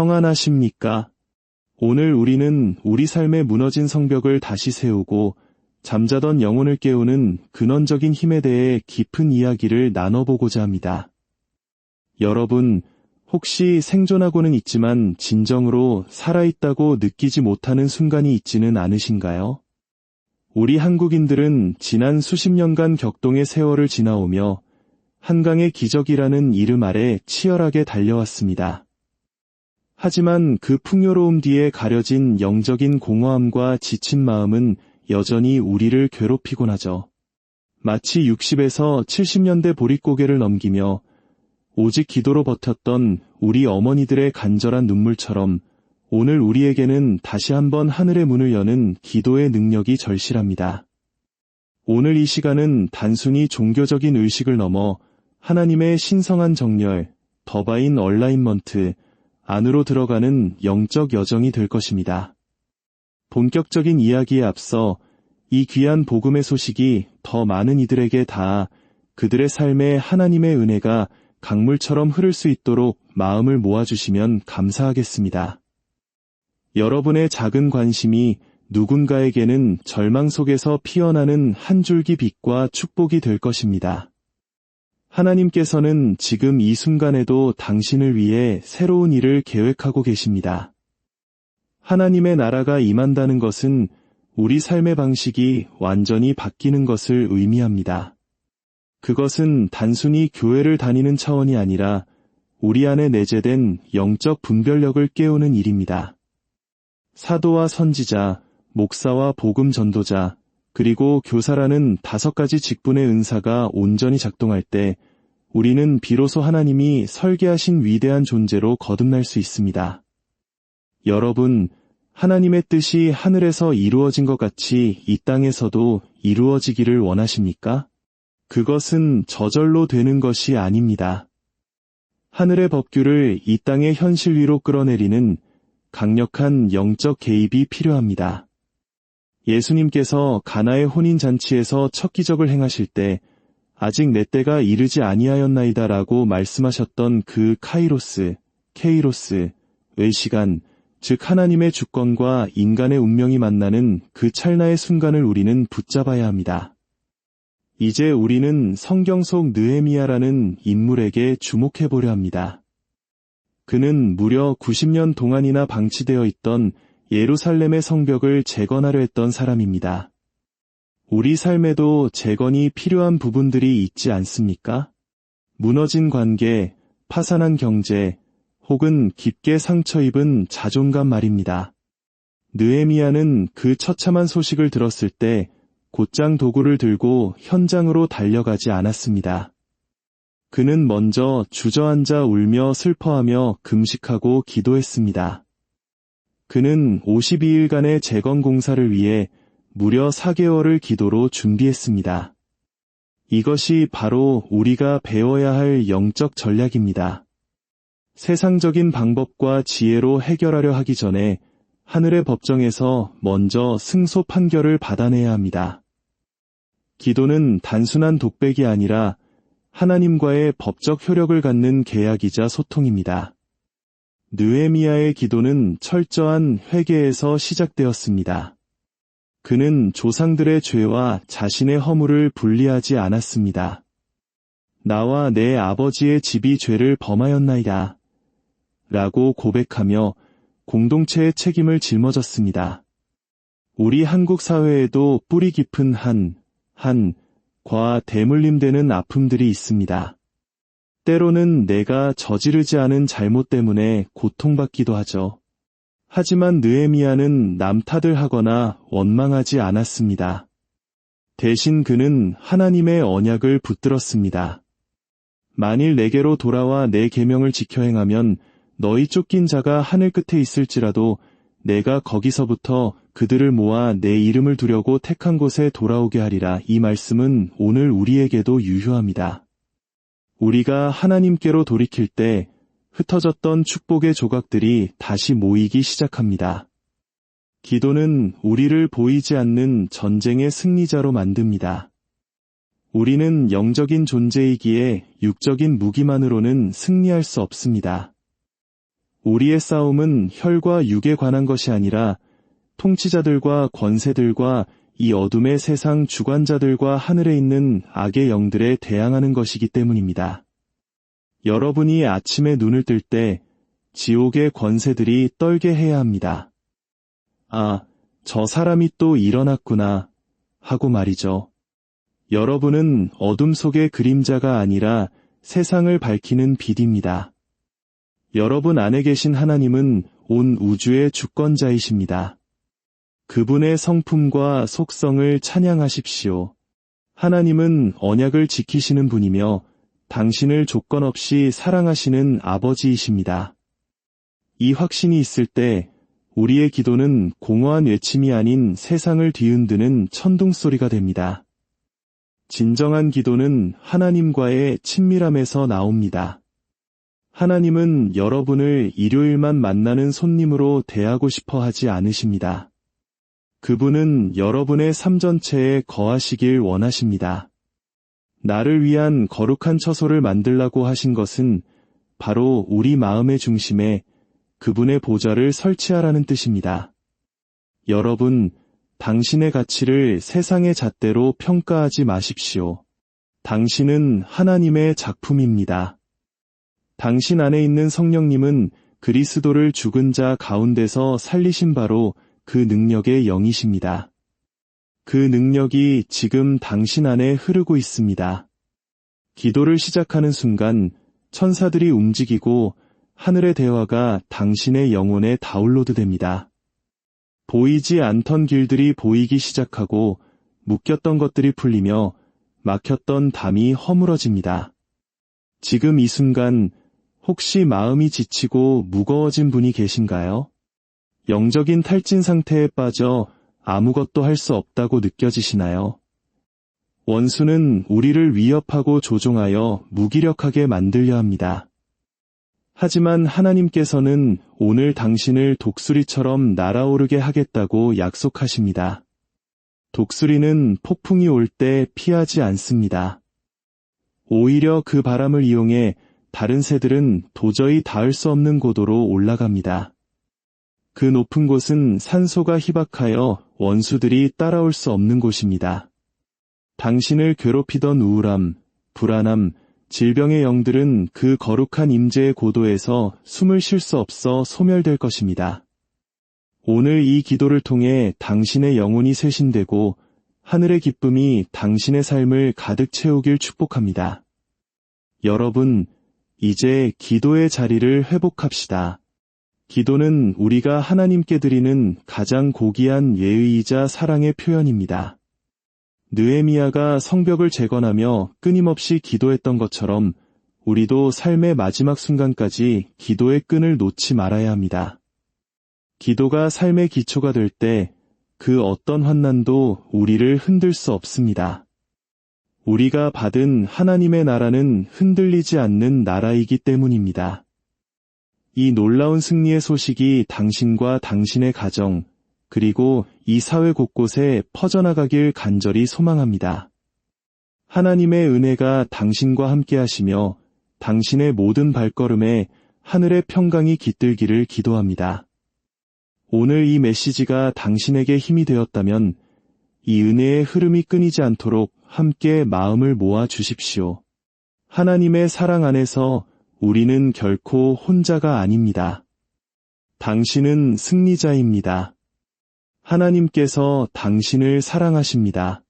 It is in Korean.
평안하십니까? 오늘 우리는 우리 삶의 무너진 성벽을 다시 세우고 잠자던 영혼을 깨우는 근원적인 힘에 대해 깊은 이야기를 나눠보고자 합니다. 여러분, 혹시 생존하고는 있지만 진정으로 살아있다고 느끼지 못하는 순간이 있지는 않으신가요? 우리 한국인들은 지난 수십 년간 격동의 세월을 지나오며 한강의 기적이라는 이름 아래 치열하게 달려왔습니다. 하지만 그 풍요로움 뒤에 가려진 영적인 공허함과 지친 마음은 여전히 우리를 괴롭히곤 하죠. 마치 60에서 70년대 보릿고개를 넘기며 오직 기도로 버텼던 우리 어머니들의 간절한 눈물처럼 오늘 우리에게는 다시 한번 하늘의 문을 여는 기도의 능력이 절실합니다. 오늘 이 시간은 단순히 종교적인 의식을 넘어 하나님의 신성한 정렬, 더바인 얼라인먼트, 안으로 들어가는 영적 여정이 될 것입니다. 본격적인 이야기에 앞서 이 귀한 복음의 소식이 더 많은 이들에게 닿아 그들의 삶에 하나님의 은혜가 강물처럼 흐를 수 있도록 마음을 모아주시면 감사하겠습니다. 여러분의 작은 관심이 누군가에게는 절망 속에서 피어나는 한 줄기 빛과 축복이 될 것입니다. 하나님께서는 지금 이 순간에도 당신을 위해 새로운 일을 계획하고 계십니다. 하나님의 나라가 임한다는 것은 우리 삶의 방식이 완전히 바뀌는 것을 의미합니다. 그것은 단순히 교회를 다니는 차원이 아니라 우리 안에 내재된 영적 분별력을 깨우는 일입니다. 사도와 선지자, 목사와 복음 전도자, 그리고 교사라는 다섯 가지 직분의 은사가 온전히 작동할 때 우리는 비로소 하나님이 설계하신 위대한 존재로 거듭날 수 있습니다. 여러분, 하나님의 뜻이 하늘에서 이루어진 것 같이 이 땅에서도 이루어지기를 원하십니까? 그것은 저절로 되는 것이 아닙니다. 하늘의 법규를 이 땅의 현실 위로 끌어내리는 강력한 영적 개입이 필요합니다. 예수님께서 가나의 혼인 잔치에서 첫 기적을 행하실 때 아직 내 때가 이르지 아니하였나이다라고 말씀하셨던 그 카이로스, 케이로스의 시간, 즉 하나님의 주권과 인간의 운명이 만나는 그 찰나의 순간을 우리는 붙잡아야 합니다. 이제 우리는 성경 속 느헤미야라는 인물에게 주목해 보려 합니다. 그는 무려 90년 동안이나 방치되어 있던 예루살렘의 성벽을 재건하려 했던 사람입니다. 우리 삶에도 재건이 필요한 부분들이 있지 않습니까? 무너진 관계, 파산한 경제, 혹은 깊게 상처 입은 자존감 말입니다. 느에미아는 그 처참한 소식을 들었을 때 곧장 도구를 들고 현장으로 달려가지 않았습니다. 그는 먼저 주저앉아 울며 슬퍼하며 금식하고 기도했습니다. 그는 52일간의 재건 공사를 위해 무려 4개월을 기도로 준비했습니다. 이것이 바로 우리가 배워야 할 영적 전략입니다. 세상적인 방법과 지혜로 해결하려 하기 전에 하늘의 법정에서 먼저 승소 판결을 받아내야 합니다. 기도는 단순한 독백이 아니라 하나님과의 법적 효력을 갖는 계약이자 소통입니다. 느에미아의 기도는 철저한 회개에서 시작되었습니다. 그는 조상들의 죄와 자신의 허물을 분리하지 않았습니다. 나와 내 아버지의 집이 죄를 범하였나이다. 라고 고백하며 공동체의 책임을 짊어졌습니다. 우리 한국 사회에도 뿌리 깊은 한, 한, 과 대물림되는 아픔들이 있습니다. 때로는 내가 저지르지 않은 잘못 때문에 고통받기도 하죠. 하지만 느에미아는 남 탓을 하거나 원망하지 않았습니다. 대신 그는 하나님의 언약을 붙들었습니다. 만일 내게로 돌아와 내 계명을 지켜 행하면 너희 쫓긴 자가 하늘 끝에 있을지라도 내가 거기서부터 그들을 모아 내 이름을 두려고 택한 곳에 돌아오게 하리라. 이 말씀은 오늘 우리에게도 유효합니다. 우리가 하나님께로 돌이킬 때 흩어졌던 축복의 조각들이 다시 모이기 시작합니다. 기도는 우리를 보이지 않는 전쟁의 승리자로 만듭니다. 우리는 영적인 존재이기에 육적인 무기만으로는 승리할 수 없습니다. 우리의 싸움은 혈과 육에 관한 것이 아니라 통치자들과 권세들과 이 어둠의 세상 주관자들과 하늘에 있는 악의 영들에 대항하는 것이기 때문입니다. 여러분이 아침에 눈을 뜰 때 지옥의 권세들이 떨게 해야 합니다. 아, 저 사람이 또 일어났구나 하고 말이죠. 여러분은 어둠 속의 그림자가 아니라 세상을 밝히는 빛입니다. 여러분 안에 계신 하나님은 온 우주의 주권자이십니다. 그분의 성품과 속성을 찬양하십시오. 하나님은 언약을 지키시는 분이며 당신을 조건 없이 사랑하시는 아버지이십니다. 이 확신이 있을 때 우리의 기도는 공허한 외침이 아닌 세상을 뒤흔드는 천둥 소리가 됩니다. 진정한 기도는 하나님과의 친밀함에서 나옵니다. 하나님은 여러분을 일요일만 만나는 손님으로 대하고 싶어 하지 않으십니다. 그분은 여러분의 삶 전체에 거하시길 원하십니다. 나를 위한 거룩한 처소를 만들라고 하신 것은 바로 우리 마음의 중심에 그분의 보좌를 설치하라는 뜻입니다. 여러분, 당신의 가치를 세상의 잣대로 평가하지 마십시오. 당신은 하나님의 작품입니다. 당신 안에 있는 성령님은 그리스도를 죽은 자 가운데서 살리신 바로 그 능력의 영이십니다. 그 능력이 지금 당신 안에 흐르고 있습니다. 기도를 시작하는 순간 천사들이 움직이고 하늘의 대화가 당신의 영혼에 다운로드 됩니다. 보이지 않던 길들이 보이기 시작하고 묶였던 것들이 풀리며 막혔던 담이 허물어집니다. 지금 이 순간 혹시 마음이 지치고 무거워진 분이 계신가요? 영적인 탈진 상태에 빠져 아무것도 할 수 없다고 느껴지시나요? 원수는 우리를 위협하고 조종하여 무기력하게 만들려 합니다. 하지만 하나님께서는 오늘 당신을 독수리처럼 날아오르게 하겠다고 약속하십니다. 독수리는 폭풍이 올 때 피하지 않습니다. 오히려 그 바람을 이용해 다른 새들은 도저히 닿을 수 없는 고도로 올라갑니다. 그 높은 곳은 산소가 희박하여 원수들이 따라올 수 없는 곳입니다. 당신을 괴롭히던 우울함, 불안함, 질병의 영들은 그 거룩한 임재의 고도에서 숨을 쉴 수 없어 소멸될 것입니다. 오늘 이 기도를 통해 당신의 영혼이 쇄신되고 하늘의 기쁨이 당신의 삶을 가득 채우길 축복합니다. 여러분, 이제 기도의 자리를 회복합시다. 기도는 우리가 하나님께 드리는 가장 고귀한 예의이자 사랑의 표현입니다. 느에미아가 성벽을 재건하며 끊임없이 기도했던 것처럼 우리도 삶의 마지막 순간까지 기도의 끈을 놓지 말아야 합니다. 기도가 삶의 기초가 될 때 그 어떤 환난도 우리를 흔들 수 없습니다. 우리가 받은 하나님의 나라는 흔들리지 않는 나라이기 때문입니다. 이 놀라운 승리의 소식이 당신과 당신의 가정, 그리고 이 사회 곳곳에 퍼져나가길 간절히 소망합니다. 하나님의 은혜가 당신과 함께 하시며 당신의 모든 발걸음에 하늘의 평강이 깃들기를 기도합니다. 오늘 이 메시지가 당신에게 힘이 되었다면 이 은혜의 흐름이 끊이지 않도록 함께 마음을 모아 주십시오. 하나님의 사랑 안에서 우리는 결코 혼자가 아닙니다. 당신은 승리자입니다. 하나님께서 당신을 사랑하십니다.